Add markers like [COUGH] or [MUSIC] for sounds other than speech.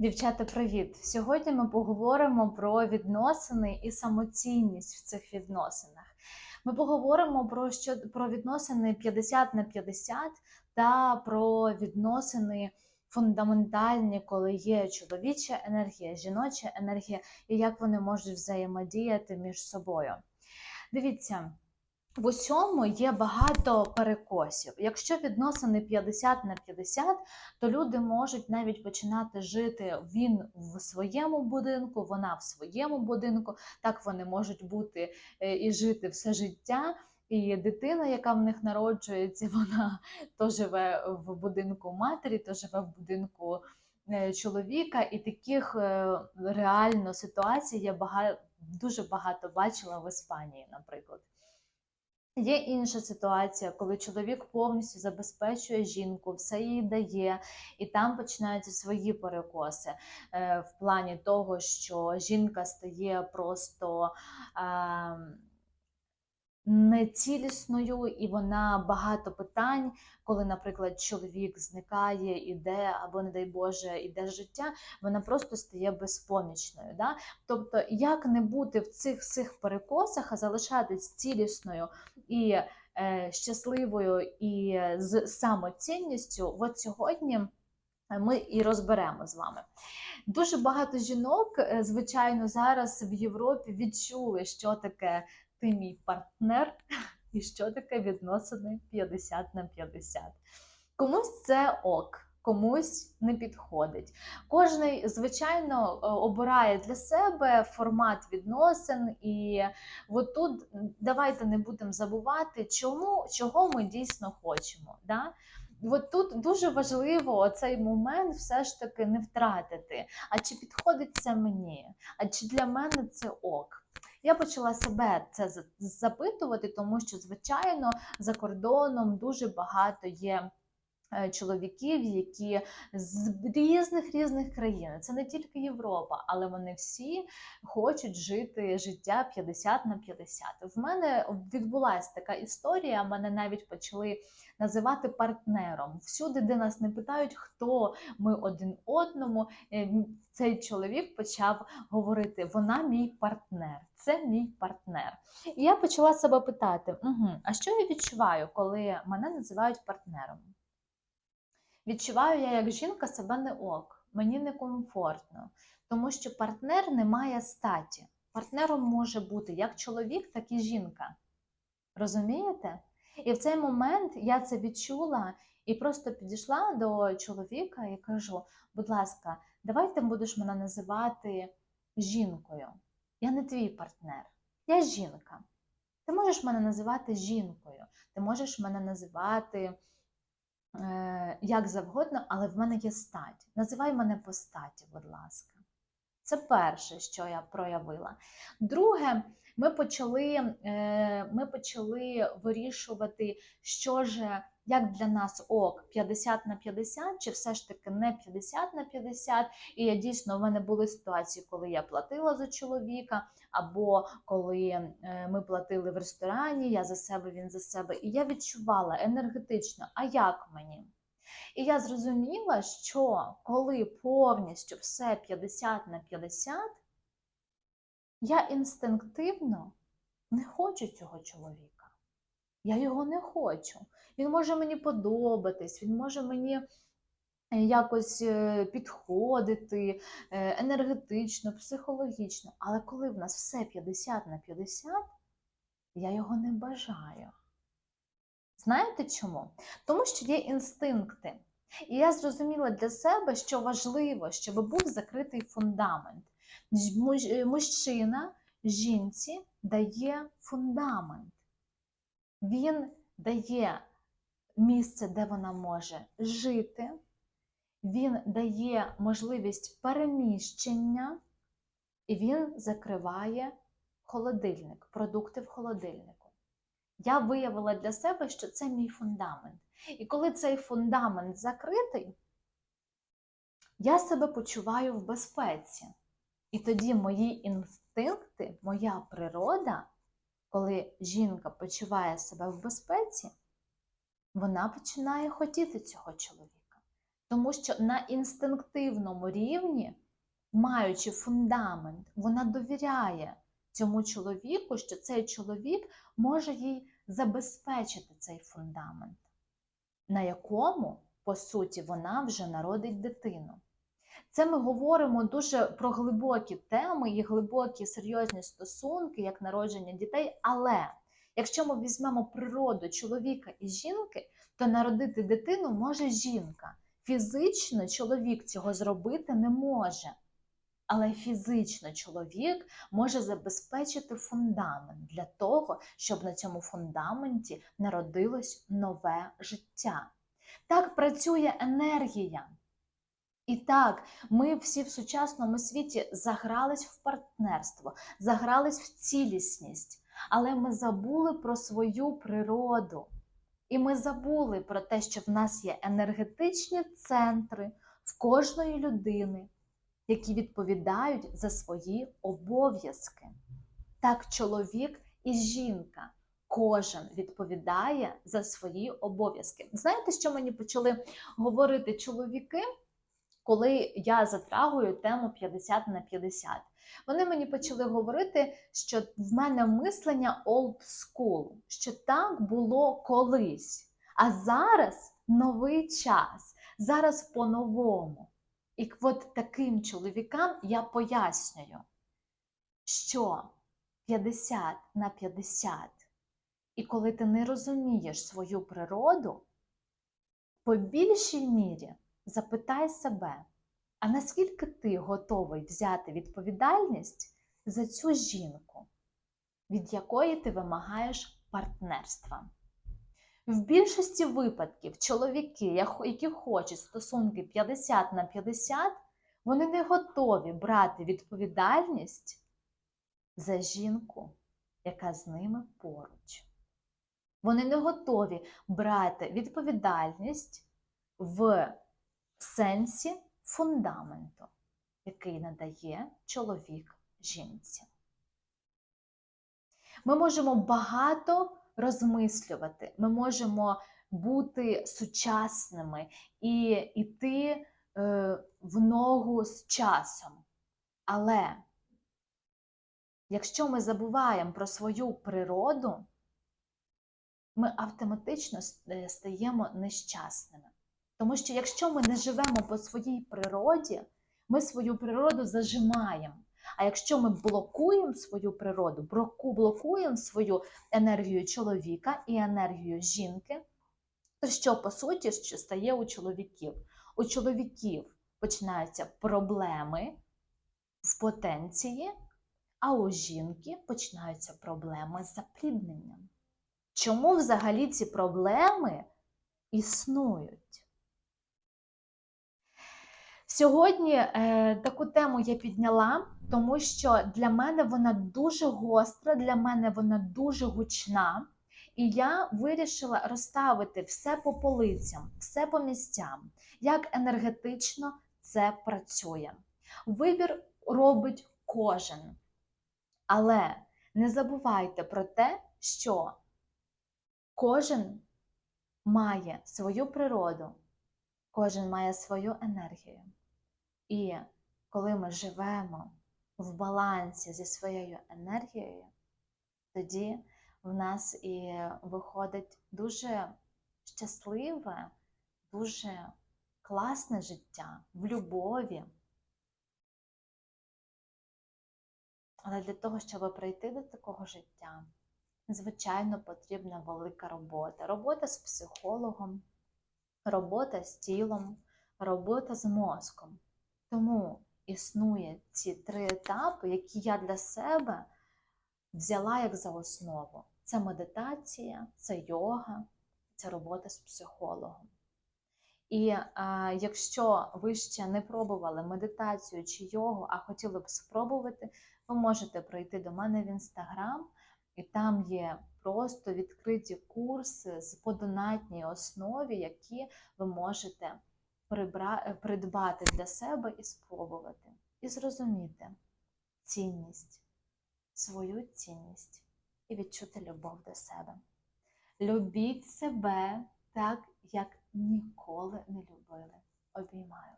Дівчата, привіт! Сьогодні ми поговоримо про відносини і самоцінність в цих відносинах. Ми поговоримо про що про відносини 50 на 50 та про відносини фундаментальні, коли є чоловіча енергія, жіноча енергія, і як вони можуть взаємодіяти між собою. Дивіться. В усьому є багато перекосів. Якщо відносини 50 на 50, то люди можуть навіть починати жити він в своєму будинку, вона в своєму будинку. Так вони можуть бути е, і жити все життя. І дитина, яка в них народжується, [LAUGHS] вона то живе в будинку матері, то живе в будинку е, чоловіка. І таких е, реально ситуацій я багато, дуже багато бачила в Іспанії, наприклад. Є інша ситуація, коли чоловік повністю забезпечує жінку, все їй дає, і там починаються свої перекоси е, в плані того, що жінка стає просто. Е, нецілісною, і вона багато питань, коли, наприклад, чоловік зникає, іде, або, не дай Боже, іде життя, вона просто стає безпомічною. Да? Тобто, як не бути в цих всіх перекосах, а залишатись цілісною і е, щасливою і з самоцінністю, от сьогодні. Ми і розберемо з вами. Дуже багато жінок, е, звичайно, зараз в Європі відчули, що таке ти мій партнер, [LAUGHS] і що таке відносини 50 на 50. Комусь це ок. Комусь не підходить. Кожний, звичайно, обирає для себе формат відносин, і от тут давайте не будемо забувати, чому, чого ми дійсно хочемо. Да? От тут дуже важливо цей момент все ж таки не втратити. А чи підходить це мені? А чи для мене це ок? Я почала себе це запитувати, тому що, звичайно, за кордоном дуже багато є. Е, чоловіків, які з різних різних країн, це не тільки Європа, але вони всі хочуть жити життя 50 на 50. В мене відбулася така історія. Мене навіть почали називати партнером. Всюди, де нас не питають, хто ми один одному. Е, цей чоловік почав говорити: Вона мій партнер, це мій партнер. І я почала себе питати: угу, а що я відчуваю, коли мене називають партнером? Відчуваю я, як жінка себе не ок, мені некомфортно, тому що партнер не має статі. Партнером може бути як чоловік, так і жінка. Розумієте? І в цей момент я це відчула і просто підійшла до чоловіка і кажу: будь ласка, давай ти будеш мене називати жінкою. Я не твій партнер, я жінка. Ти можеш мене називати жінкою, ти можеш мене називати як завгодно, але в мене є стать. Називай мене по статі, будь ласка. Це перше, що я проявила. Друге, ми почали е, ми почали вирішувати, що ж, як для нас ок 50 на 50, чи все ж таки не 50 на 50. І я дійсно в мене були ситуації, коли я платила за чоловіка, або коли е, ми платили в ресторані, я за себе, він за себе. І я відчувала енергетично, а як мені? І я зрозуміла, що коли повністю все 50 на 50, я інстинктивно не хочу цього чоловіка. Я його не хочу. Він може мені подобатись, він може мені е, якось е, підходити е, енергетично, психологічно. Але коли в нас все 50 на 50, я його не бажаю. Знаєте чому? Тому що є інстинкти. І я зрозуміла для себе, що важливо, щоб був закритий фундамент. Мужчина жінці дає фундамент. Він дає місце, де вона може жити, він дає можливість переміщення, і він закриває холодильник, продукти в холодильнику. Я виявила для себе, що це мій фундамент. І коли цей фундамент закритий, я себе почуваю в безпеці. І тоді мої інстинкти, моя природа, коли жінка почуває себе в безпеці, вона починає хотіти цього чоловіка. Тому що на інстинктивному рівні, маючи фундамент, вона довіряє цьому чоловіку, що цей чоловік може їй забезпечити цей фундамент, на якому, по суті, вона вже народить дитину. Це ми говоримо дуже про глибокі теми і глибокі серйозні стосунки, як народження дітей. Але якщо ми візьмемо природу чоловіка і жінки, то народити дитину може жінка. Фізично чоловік цього зробити не може. Але фізично чоловік може забезпечити фундамент для того, щоб на цьому фундаменті народилось нове життя. Так працює енергія. І так, ми всі в сучасному світі загрались в партнерство, загрались в цілісність, але ми забули про свою природу. І ми забули про те, що в нас є енергетичні центри в кожної людини, які відповідають за свої обов'язки. Так, чоловік і жінка. Кожен відповідає за свої обов'язки. Знаєте, що мені почали говорити чоловіки? Коли я затрагую тему 50 на 50. Вони мені почали говорити, що в мене мислення old school, що так було колись. А зараз новий час, зараз по-новому. І от таким чоловікам я пояснюю, що 50 на 50. І коли ти не розумієш свою природу, по більшій мірі запитай себе, а наскільки ти готовий взяти відповідальність за цю жінку, від якої ти вимагаєш партнерства? В більшості випадків чоловіки, які хочуть стосунки 50 на 50, вони не готові брати відповідальність за жінку, яка з ними поруч. Вони не готові брати відповідальність в сенсі фундаменту, який надає чоловік жінці. Ми можемо багато розмислювати, ми можемо бути сучасними і йти е, в ногу з часом. Але якщо ми забуваємо про свою природу, ми автоматично е, стаємо нещасними. Тому що якщо ми не живемо по своїй природі, ми свою природу зажимаємо. А якщо ми блокуємо свою природу, блокуємо свою енергію чоловіка і енергію жінки, то що по суті що стає у чоловіків? У чоловіків починаються проблеми в потенції, а у жінки починаються проблеми з заплідненням. Чому взагалі ці проблеми існують? Сьогодні е, таку тему я підняла, тому що для мене вона дуже гостра, для мене вона дуже гучна. І я вирішила розставити все по полицям, все по місцям, як енергетично це працює. Вибір робить кожен. Але не забувайте про те, що кожен має свою природу, кожен має свою енергію. І коли ми живемо в балансі зі своєю енергією, тоді в нас і виходить дуже щасливе, дуже класне життя в любові. Але для того, щоб прийти до такого життя, звичайно, потрібна велика робота. Робота з психологом, робота з тілом, робота з мозком. Тому існує ці три етапи, які я для себе взяла як за основу: це медитація, це йога, це робота з психологом. І а, якщо ви ще не пробували медитацію чи йогу, а хотіли б спробувати, ви можете прийти до мене в інстаграм, і там є просто відкриті курси з подонатній основі, які ви можете Е, придбати для себе і спробувати, і зрозуміти цінність, свою цінність і відчути любов до себе. Любіть себе так, як ніколи не любили. обіймаю.